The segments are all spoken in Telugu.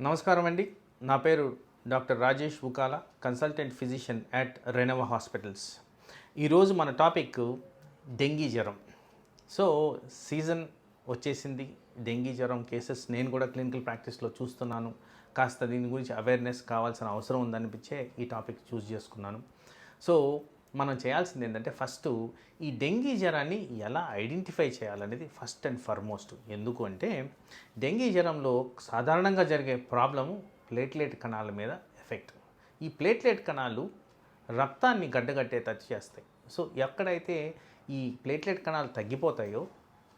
నమస్కారం అండి. నా పేరు doctor Rajesh Ukala consultant physician at Renova hospitals. ఈరోజు మన టాపిక్ డెంగీ జ్వరం. సో సీజన్ వచ్చేసింది. డెంగీ జ్వరం కేసెస్ నేను కూడా క్లినికల్ ప్రాక్టీస్లో చూస్తున్నాను. కాస్త దీని గురించి అవేర్నెస్ కావాల్సిన అవసరం ఉందనిపించే ఈ టాపిక్ చూస్ చేసుకున్నాను. సో మనం చేయాల్సింది ఏంటంటే ఫస్ట్ ఈ డెంగీ జ్వరాన్ని ఎలా ఐడెంటిఫై చేయాలనేది ఫస్ట్ అండ్ ఫర్మోస్ట్. ఎందుకు అంటే డెంగీ జ్వరంలో సాధారణంగా జరిగే ప్రాబ్లము ప్లేట్లెట్ కణాల మీద ఎఫెక్ట్. ఈ ప్లేట్లెట్ కణాలు రక్తాన్ని గడ్డగట్టే గడ్డగట్టేటట్టు చేస్తాయి. సో ఎక్కడైతే ఈ ప్లేట్లెట్ కణాలు తగ్గిపోతాయో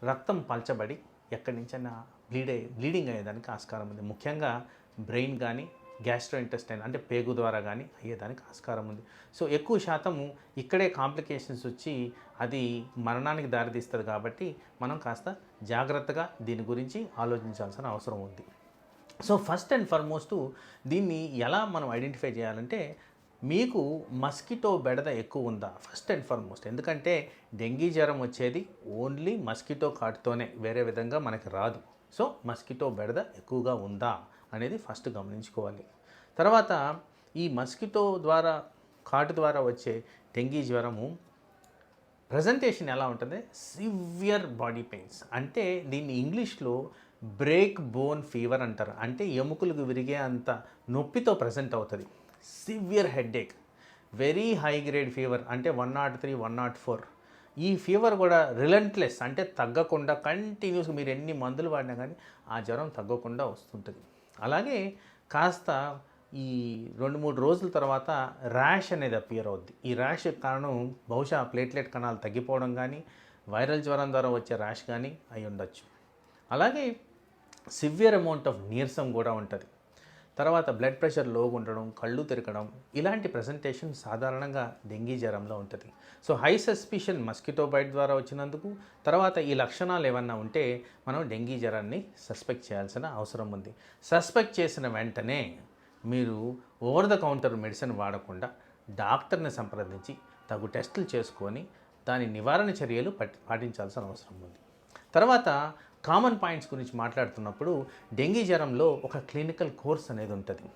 రక్తం పల్చబడి ఎక్కడి నుంచైనా బ్లీడ్ అయ్యే బ్లీడింగ్ అయ్యేదానికి ఆస్కారం ఉంది. ముఖ్యంగా బ్రెయిన్ కానీ గ్యాస్ట్రో ఇంటెస్టైన్ అంటే పేగు ద్వారా కానీ అయ్యేదానికి ఆస్కారం ఉంది. సో ఎక్కువ శాతము ఇక్కడే కాంప్లికేషన్స్ వచ్చి అది మరణానికి దారితీస్తుంది కాబట్టి మనం కాస్త జాగ్రత్తగా దీని గురించి ఆలోచించాల్సిన అవసరం ఉంది. సో ఫస్ట్ అండ్ ఫర్మోస్ట్ దీన్ని ఎలా మనం ఐడెంటిఫై చేయాలంటే మీకు మస్కిటో బెడద ఎక్కువ ఉందా? First and foremost. ఎందుకంటే డెంగీ జ్వరం వచ్చేది ఓన్లీ మస్కిటో కాటుతోనే వేరే విధంగా మనకి రాదు. సో మస్కిటో బెడద ఎక్కువగా ఉందా? అనేది ఫస్ట్ గమనించుకోవాలి. తర్వాత ఈ మస్కిటో ద్వారా కాటు ద్వారా వచ్చే డెంగీ జ్వరము ప్రజెంటేషన్ ఎలా ఉంటుంది? సివియర్ బాడీ పెయిన్స్ అంటే దీన్ని ఇంగ్లీష్లో బ్రేక్ బోన్ ఫీవర్ అంటారు. అంటే ఎముకలకు విరిగే అంత నొప్పితో ప్రజెంట్ అవుతుంది. Severe headache very high grade fever అంటే one nought three one nought four ఈ ఫీవర్ కూడా రిలెంట్లెస్ అంటే తగ్గకుండా కంటిన్యూస్గా మీరు ఎన్ని మందులు వాడినా కానీ ఆ జ్వరం తగ్గకుండా వస్తుంటుంది. అలాగే కాస్త ఈ రెండు మూడు రోజుల తర్వాత ర్యాష్ అనేది అపియర్ అవుద్ది. ఈ ర్యాష్ కారణం బహుశా ప్లేట్లెట్ కణాలు తగ్గిపోవడం కానీ వైరల్ జ్వరం ద్వారా వచ్చే ర్యాష్ కానీ అయి ఉండొచ్చు అలాగే సివియర్ అమౌంట్ ఆఫ్ నీరసం కూడా ఉంటుంది. తర్వాత బ్లడ్ ప్రెషర్ లోగా ఉండడం కళ్ళు తిరగడం ఇలాంటి ప్రజెంటేషన్ సాధారణంగా డెంగీ జ్వరంలో ఉంటుంది. So high suspicion mosquito bite ద్వారా వచ్చినందుకు తర్వాత ఈ లక్షణాలు ఏమన్నా ఉంటే మనం డెంగీ జ్వరాన్ని సస్పెక్ట్ చేయాల్సిన అవసరం ఉంది. సస్పెక్ట్ చేసిన వెంటనే మీరు ఓవర్ ద కౌంటర్ మెడిసిన్ వాడకుండా డాక్టర్ని సంప్రదించి తగు టెస్టులు చేసుకొని దాని నివారణ చర్యలు పట్ పాటించాల్సిన అవసరం ఉంది. తర్వాత కామన్ పాయింట్స్ గురించి మాట్లాడుతున్నప్పుడు డెంగీ జ్వరంలో ఒక క్లినికల్ కోర్స్ అనేది ఉంటుంది.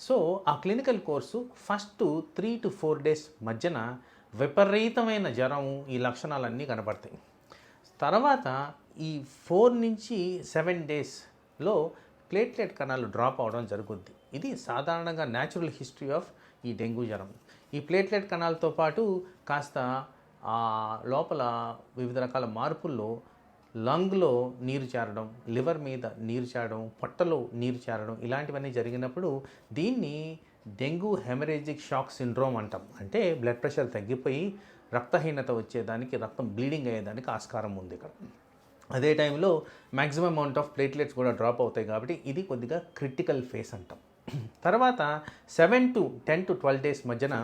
సో ఆ clinical course first three to four days మధ్యన విపరీతమైన జ్వరం ఈ లక్షణాలన్నీ కనబడతాయి. తర్వాత ఈ ఫోర్ నుంచి సెవెన్ డేస్లో ప్లేట్లెట్ కణాలు డ్రాప్ అవడం జరుగుద్ది. ఇది సాధారణంగా న్యాచురల్ హిస్టరీ ఆఫ్ ఈ డెంగ్యూ జ్వరం. ఈ ప్లేట్లెట్ కణాలతో పాటు కాస్త లోపల వివిధ రకాల మార్పుల్లో లంగ్లో నీరు చేరడం లివర్ మీద నీరు చేరడం పొట్టలో నీరు చేరడం ఇలాంటివన్నీ జరిగినప్పుడు దీన్ని డెంగ్యూ హెమరేజిక్ షాక్ సిండ్రోమ్ అంటాం. అంటే బ్లడ్ ప్రెషర్ తగ్గిపోయి రక్తహీనత వచ్చేదానికి రక్తం బ్లీడింగ్ అయ్యేదానికి ఆస్కారం ఉంది ఇక్కడ. అదే టైంలో మ్యాక్సిమం అమౌంట్ ఆఫ్ ప్లేట్లెట్స్ కూడా డ్రాప్ అవుతాయి కాబట్టి ఇది కొద్దిగా క్రిటికల్ ఫేస్ అంటాం. తర్వాత seven to ten to twelve days మధ్యన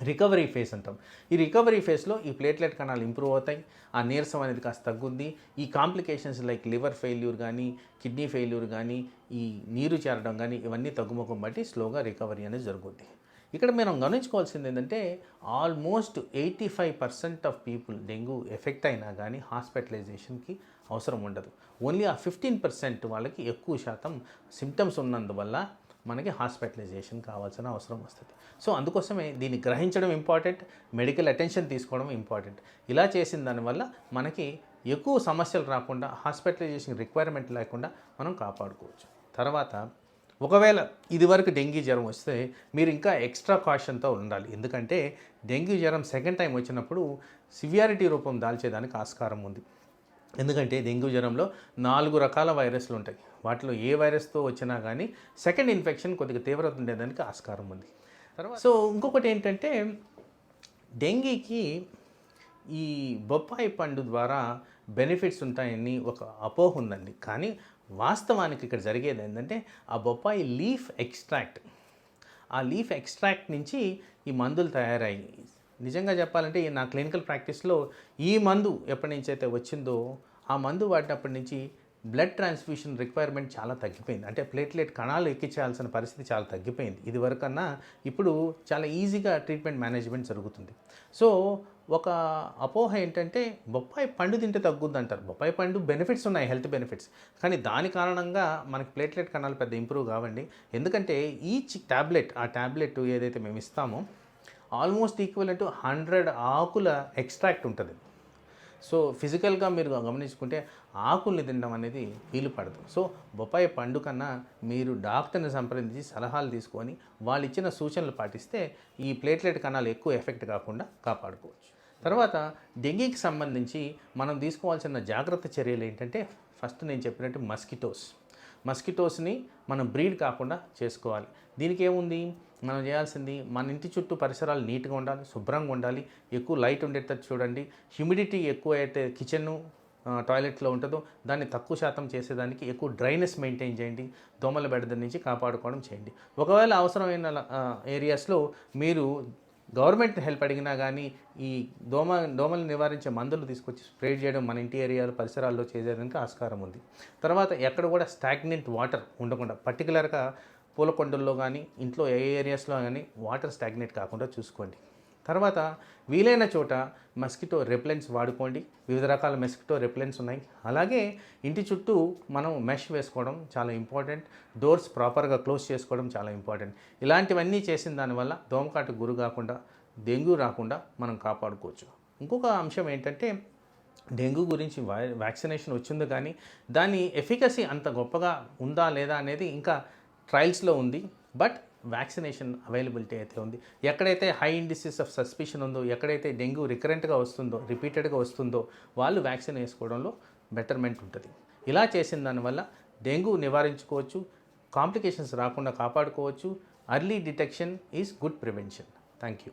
రికవరీ ఫేస్ అంటాం. ఈ రికవరీ ఫేస్లో ఈ ప్లేట్లెట్ కణాలు ఇంప్రూవ్ అవుతాయి. ఆ నీరసం అనేది కాస్త తగ్గుద్ది. ఈ కాంప్లికేషన్స్ లైక్ లివర్ ఫెయిల్యూర్ కానీ కిడ్నీ ఫెయిల్యూర్ కానీ ఈ నీరు చేరడం కానీ ఇవన్నీ తగ్గుముఖం బట్టి స్లోగా రికవరీ అనేది జరుగుద్ది. ఇక్కడ మనం గమనించుకోవాల్సింది ఏంటంటే almost eighty five percent of people dengue effect అయినా కానీ హాస్పిటలైజేషన్కి అవసరం ఉండదు. ఓన్లీ ఆ ఫిఫ్టీన్ పర్సెంట్ వాళ్ళకి ఎక్కువ శాతం సిమ్టమ్స్ ఉన్నందువల్ల మనకి హాస్పిటలైజేషన్ కావాల్సిన అవసరం వస్తుంది. సో అందుకోసమే దీన్ని గ్రహించడం ఇంపార్టెంట్ మెడికల్ అటెన్షన్ తీసుకోవడం ఇంపార్టెంట్. ఇలా చేసిన దానివల్ల మనకి ఎక్కువ సమస్యలు రాకుండా హాస్పిటలైజేషన్ రిక్వైర్మెంట్ లేకుండా మనం కాపాడుకోవచ్చు. తర్వాత ఒకవేళ ఇదివరకు డెంగ్యూ జ్వరం వస్తే మీరు ఇంకా ఎక్స్ట్రా కాషన్తో ఉండాలి. ఎందుకంటే డెంగ్యూ జ్వరం సెకండ్ టైం వచ్చినప్పుడు సివియారిటీ రూపం దాల్చేదానికి ఆస్కారం ఉంది. ఎందుకంటే డెంగ్యూ జ్వరంలో నాలుగు రకాల వైరస్లు ఉంటాయి వాటిలో ఏ వైరస్తో వచ్చినా కానీ సెకండ్ ఇన్ఫెక్షన్ కొద్దిగా తీవ్రత ఉండేదానికి ఆస్కారం ఉంది. తర్వాత? సో ఇంకొకటి ఏంటంటే డెంగీకి ఈ బొప్పాయి పండు ద్వారా బెనిఫిట్స్ ఉంటాయని ఒక అపోహ ఉందండి. కానీ వాస్తవానికి ఇక్కడ జరిగేది ఏంటంటే ఆ బొప్పాయి లీఫ్ ఎక్స్ట్రాక్ట్ ఆ లీఫ్ ఎక్స్ట్రాక్ట్ నుంచి ఈ మందులు తయారయ్యాయి. నిజంగా చెప్పాలంటే ఈ నా క్లినికల్ ప్రాక్టీస్లో ఈ మందు ఎప్పటి నుంచి అయితే వచ్చిందో ఆ మందు వాడినప్పటి నుంచి బ్లడ్ ట్రాన్స్ఫ్యూషన్ రిక్వైర్మెంట్ చాలా తగ్గిపోయింది. అంటే ప్లేట్లెట్ కణాలు ఎక్కించాల్సిన పరిస్థితి చాలా తగ్గిపోయింది. ఇది వరకన్నా ఇప్పుడు చాలా ఈజీగా ట్రీట్మెంట్ మేనేజ్మెంట్ జరుగుతుంది. సో ఒక అపోహ ఏంటంటే బొప్పాయి పండు తింటే తగ్గుద్ది అంటారు బొప్పాయి పండు బెనిఫిట్స్ ఉన్నాయి హెల్త్ బెనిఫిట్స్. కానీ దాని కారణంగా మనకి ప్లేట్లెట్ కణాలు పెద్ద ఇంప్రూవ్ కావండి. ఎందుకంటే ఈచ్ టాబ్లెట్ ఆ ట్యాబ్లెట్ ఏదైతే మేము ఇస్తామో ఆల్మోస్ట్ ఈక్వల్ టు హండ్రెడ్ ఆకుల ఎక్స్ట్రాక్ట్ ఉంటుంది. సో ఫిజికల్గా మీరు గమనించుకుంటే ఆకుల్ని తినడం అనేది వీలు పడదు. సో బొప్పాయి పండు కన్నా మీరు డాక్టర్ని సంప్రదించి సలహాలు తీసుకొని వాళ్ళు ఇచ్చిన సూచనలు పాటిస్తే ఈ ప్లేట్లెట్ కణాలు ఎక్కువ ఎఫెక్ట్ కాకుండా కాపాడుకోవచ్చు. తర్వాత డెంగీకి సంబంధించి మనం తీసుకోవాల్సిన జాగ్రత్త చర్యలు ఏంటంటే ఫస్ట్ నేను చెప్పినట్టు మస్కిటోస్. మస్కిటోస్ని మనం బ్రీడ్ కాకుండా చేసుకోవాలి. దీనికి ఏముంది? మనం చేయాల్సింది మన ఇంటి చుట్టూ పరిసరాలు నీట్గా ఉండాలి శుభ్రంగా ఉండాలి ఎక్కువ లైట్ ఉండేటట్టు చూడండి. హ్యూమిడిటీ ఎక్కువ అయితే కిచెన్ టాయిలెట్లో ఉంటుందో దాన్ని తక్కువ శాతం చేసేదానికి ఎక్కువ డ్రైనెస్ మెయింటైన్ చేయండి. దోమల బెడద నుంచి కాపాడుకోవడం చేయండి. ఒకవేళ అవసరమైన ఏరియాస్లో మీరు గవర్నమెంట్ హెల్ప్ అడిగినా కానీ ఈ దోమ దోమలు నివారించే మందులు తీసుకొచ్చి స్ప్రే చేయడం మన ఇంటి ఏరియాలో పరిసరాల్లో చేసేదానికి ఆస్కారం ఉంది. తర్వాత ఎక్కడ కూడా స్టాగ్నెంట్ వాటర్ ఉండకుండా పర్టికులర్గా పూలకొండల్లో కానీ ఇంట్లో ఏ ఏరియాస్లో కానీ వాటర్ స్టాగ్నేట్ కాకుండా చూసుకోండి. తర్వాత వీలైన చోట మస్కిటో రెప్లెన్స్ వాడుకోండి. వివిధ రకాల మస్కిటో రెప్లెన్స్ ఉన్నాయి. అలాగే ఇంటి చుట్టూ మనం మెష్ వేసుకోవడం చాలా ఇంపార్టెంట్. డోర్స్ ప్రాపర్గా క్లోజ్ చేసుకోవడం చాలా ఇంపార్టెంట్. ఇలాంటివన్నీ చేసిన దానివల్ల దోమకాటు గురి కాకుండా డెంగ్యూ రాకుండా మనం కాపాడుకోవచ్చు. ఇంకొక అంశం ఏంటంటే డెంగ్యూ గురించి వ్యాక్సినేషన్ వచ్చింది కానీ దాని ఎఫికసీ అంత గొప్పగా ఉందా లేదా అనేది ఇంకా ట్రయల్స్లో ఉంది బట్ వ్యాక్సినేషన్ అవైలబిలిటీ అయితే ఉంది. ఎక్కడైతే హై ఇండిసెస్ ఆఫ్ సస్పిషన్ ఉందో ఎక్కడైతే డెంగ్యూ రికరెంట్గా వస్తుందో రిపీటెడ్గా వస్తుందో వాళ్ళు వ్యాక్సిన్ వేసుకోవడంలో బెటర్మెంట్ ఉంటుంది. ఇలా చేసిన దానివల్ల డెంగ్యూ నివారించుకోవచ్చు కాంప్లికేషన్స్ రాకుండా కాపాడుకోవచ్చు early detection is good prevention. Thank you